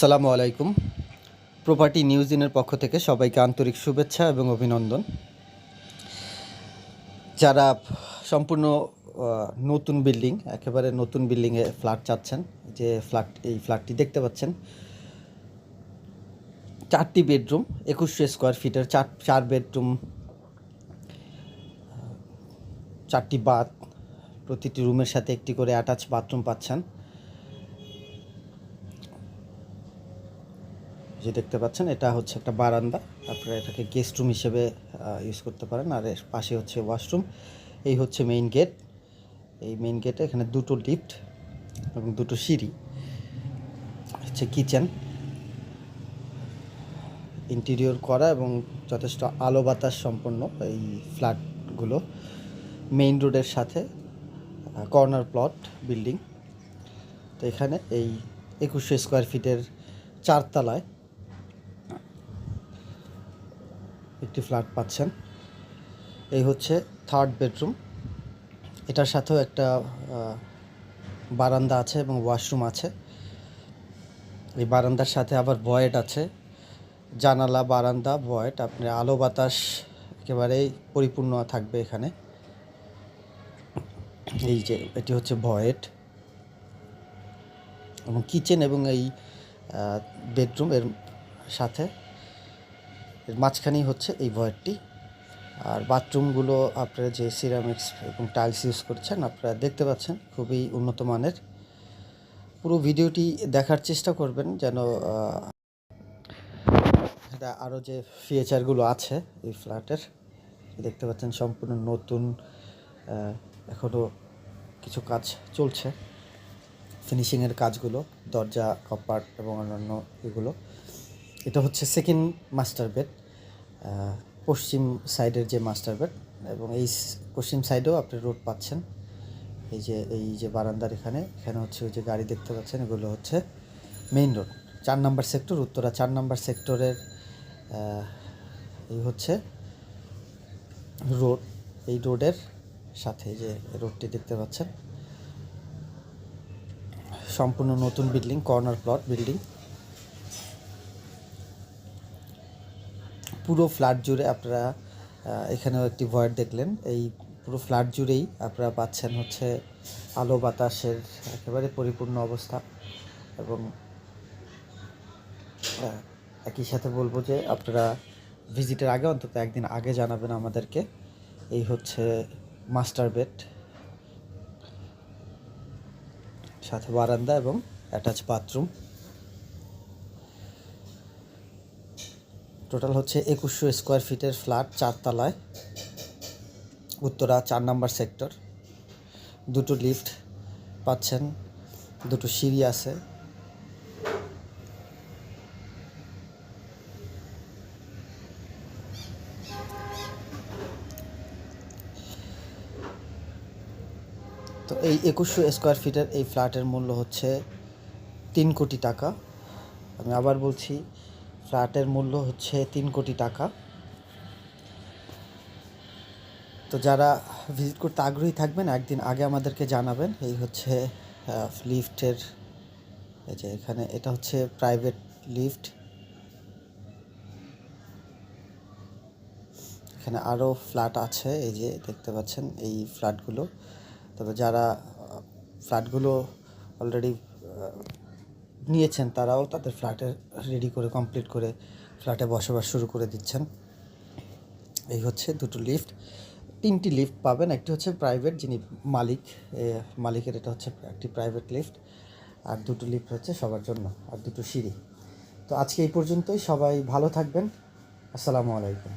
আসসালামু আলাইকুম। Property news ইনের পক্ষ থেকে সবাইকে আন্তরিক শুভেচ্ছা এবং অভিনন্দন। যারা সম্পূর্ণ নতুন বিল্ডিং একেবারে নতুন বিল্ডিংয়ে ফ্ল্যাট চাচ্ছেন, যে ফ্ল্যাট এই ফ্ল্যাটটি দেখতে পাচ্ছেন। চারটি বেডরুম একুশশো স্কোয়ার ফিটের চার চার বেডরুম চারটি বাথ প্রতিটি রুমের সাথে একটি করে অ্যাটাচ বাথরুম পাচ্ছেন। যে দেখতে পাচ্ছেন, এটা হচ্ছে একটা বারান্দা। আপনারা এটাকে গেস্ট রুম হিসেবে ইউজ করতে পারেন। আর এর পাশে হচ্ছে ওয়াশরুম এই হচ্ছে মেইন গেট এই মেইন গেটে এখানে দুটো লিফট এবং দুটো সিঁড়ি। হচ্ছে কিচেন ইন্টেরিয়র করা এবং যথেষ্ট আলো বাতাস সম্পন্ন এই ফ্ল্যাটগুলো মেইন রোডের সাথে কর্নার প্লট বিল্ডিং তো এখানে এই একুশশো স্কোয়ার ফিটের চারতলায় একটি ফ্ল্যাট পাচ্ছেন। এই হচ্ছে থার্ড বেডরুম। এটার সাথেও একটা বারান্দা আছে এবং ওয়াশরুম আছে। এই বারান্দার সাথে আবার ভয়েড আছে। জানালা, বারান্দা, ভয়েড আপনার আলো, বাতাস একেবারেই পরিপূর্ণ থাকবে এখানে। এই যে, এটি হচ্ছে ভয়েড। এবং কিচেন এবং এই বেডরুম এর সাথে মাঝখানেই হচ্ছে এই ভয়েডটি। আর বাথরুমগুলো আপনারা যে সিরামিক্স এবং টাইলস ইউজ করছেন, আপনারা দেখতে পাচ্ছেন, খুবই উন্নত মানের। পুরো ভিডিওটি দেখার চেষ্টা করবেন যেন এটা আরও যে ফিচারগুলো আছে এই ফ্ল্যাটের, দেখতে পাচ্ছেন সম্পূর্ণ নতুন এখনও কিছু কাজ চলছে। ফিনিশিংয়ের কাজগুলো, দরজা, কপাট এবং অন্যান্য এগুলো। এটা হচ্ছে সেকেন্ড মাস্টার বেড পশ্চিম সাইডের যে মাস্টার বেড এবং এই পশ্চিম সাইডেও আপনি রোড পাচ্ছেন। এই যে এই যে বারান্দার এখানে এখানে হচ্ছে ওই যে গাড়ি দেখতে পাচ্ছেন, এগুলো হচ্ছে মেইন রোড চার নাম্বার সেক্টর উত্তরা চার নাম্বার সেক্টরের এই হচ্ছে রোড এই রোডের সাথে যে রোডটি দেখতে পাচ্ছেন। সম্পূর্ণ নতুন বিল্ডিং কর্নার প্লট বিল্ডিং পুরো ফ্ল্যাট জুড়ে আপনারা এখানেও একটি ভয়েড দেখলেন। এই পুরো ফ্ল্যাট জুড়েই আপনারা পাচ্ছেন হচ্ছে আলো বাতাসের একেবারে পরিপূর্ণ অবস্থা এবং একই সাথে বলব যে আপনারা ভিজিটের আগে অন্তত একদিন আগে জানাবেন আমাদেরকে। এই হচ্ছে মাস্টার বেড, সাথে বারান্দা এবং অ্যাটাচ বাথরুম। টোটাল হচ্ছে একুশশো স্কোয়ার ফিটের ফ্ল্যাট চারতলায়। উত্তরা চার নাম্বার সেক্টর দুটো লিফট পাচ্ছেন, দুটো সিঁড়ি আছে। তো এই একুশশো স্কোয়ার ফিটের এই ফ্ল্যাটের মূল্য হচ্ছে তিন কোটি টাকা। আমি আবার বলছি ফ্ল্যাটের মূল্য হচ্ছে তিন কোটি টাকা। তো যারা ভিজিট করতে আগ্রহী থাকবেন, একদিন আগে আমাদেরকে জানাবেন। এই হচ্ছে লিফটের, এই যে এখানে, এটা হচ্ছে প্রাইভেট লিফট। এখানে আরও ফ্ল্যাট আছে, এই যে দেখতে পাচ্ছেন এই ফ্ল্যাটগুলো। তবে যারা ফ্ল্যাটগুলো অলরেডি নিয়েছেন তারাও, তাদের ফ্ল্যাটে রেডি করে কমপ্লিট করে ফ্ল্যাটে বসবাস শুরু করে দিচ্ছেন। এই হচ্ছে দুটো লিফট তিনটি লিফট পাবেন, একটি হচ্ছে প্রাইভেট যিনি মালিক মালিকের এটা হচ্ছে একটি প্রাইভেট লিফট আর দুটো লিফট হচ্ছে সবার জন্য, আর দুটো সিঁড়ি। তো আজকে এই পর্যন্তই, সবাই ভালো থাকবেন। আসসালামু আলাইকুম।